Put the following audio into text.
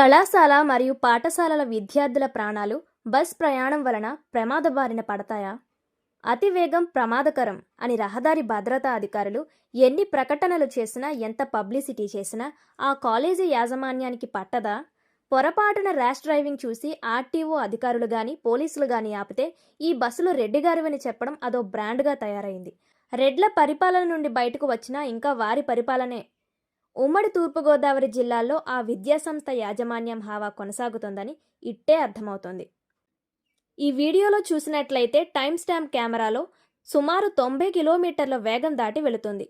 కళాశాల మరియు పాఠశాలల విద్యార్థుల ప్రాణాలు బస్ ప్రయాణం వలన ప్రమాద బారిన పడతాయా? అతివేగం ప్రమాదకరం అని రహదారి భద్రతా అధికారులు ఎన్ని ప్రకటనలు చేసినా ఎంత పబ్లిసిటీ చేసినా ఆ కాలేజీ యాజమాన్యానికి పట్టదా? పొరపాటున ర్యాష్ డ్రైవింగ్ చూసి ఆర్టీఓ అధికారులు గాని పోలీసులు గాని ఆపితే ఈ బస్సులు రెడ్డి గారివని చెప్పడం అదో బ్రాండ్గా తయారైంది. రెడ్ల పరిపాలన నుండి బయటకు వచ్చినా ఇంకా వారి పరిపాలనే ఉమ్మడి తూర్పుగోదావరి జిల్లాలో ఆ విద్యాసంస్థ యాజమాన్యం హావా కొనసాగుతోందని ఇట్టే అర్థమవుతోంది. ఈ వీడియోలో చూసినట్లయితే టైమ్ స్టాంప్ కెమెరాలో సుమారు తొంభై కిలోమీటర్ల వేగం దాటి వెళుతుంది.